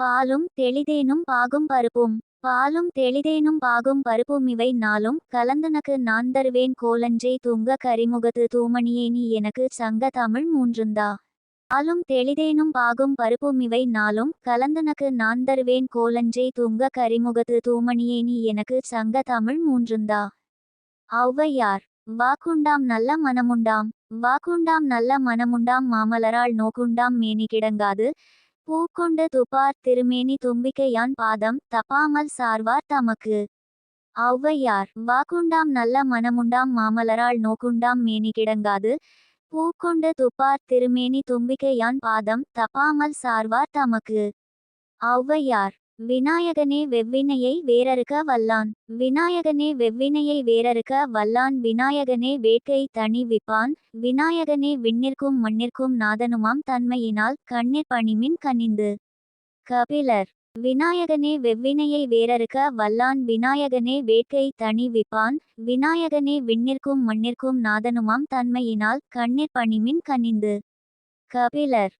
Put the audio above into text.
பாலும் தெளிதேனும் பாகும் பருப்பும். பாலும் தெளிதேனும் பாகும் பருப்பும் இவை நாளும். கலந்தனக்கு நான் தருவேன் கோலஞ்சை தூங்க கரிமுகத்து தூமணியே நீ எனக்கு சங்க தமிழ் மூன்றுந்தா. பாலும் தெளிதேனும் பாகும் பருப்பும் இவை நாளும். கலந்தனக்கு நான் தருவேன் கோலஞ்சை தூங்க கரிமுகத்து தூமணியே நீ எனக்கு சங்க தமிழ் மூன்றுந்தா. ஔவையார் வாக்குண்டாம் நல்ல மனமுண்டாம். வாக்குண்டாம் நல்ல மனமுண்டாம். மாமலரால் நோக்குண்டாம். மேனி கிடங்காது பூக்கொண்ட துப்பார் திருமேனி தும்பிக்கையான் பாதம் தப்பாமல் சார்வார் தமக்கு. ஔவையார் வாக்குண்டாம் நல்ல மனமுண்டாம் மாமலரால் நோக்குண்டாம் மேனி கிடங்காது. பூக்கொண்ட துப்பார் திருமேனி தும்பிக்கையான் பாதம் தப்பாமல் சார்வார் தமக்கு. ஔவையார் விநாயகனே வெவ்வினையை வேறறுக்க வல்லான். விநாயகனே வெவ்வினையை வேறறுக்க வல்லான். விநாயகனே வேட்கை தனி விப்பான் விநாயகனே விண்ணிற்கும் மண்ணிற்கும் நாதனுமாம் தன்மையினால் கண்ணீர் பணிமின் கனிந்து. கபிலர். விநாயகனே வெவ்வினையை வேறறுக்க வல்லான். விநாயகனே வேட்கை தனி விப்பான் விநாயகனே விண்ணிற்கும் மண்ணிற்கும் நாதனுமாம் தன்மையினால் கண்ணீர் பணிமின் கனிந்து. கபிலர்.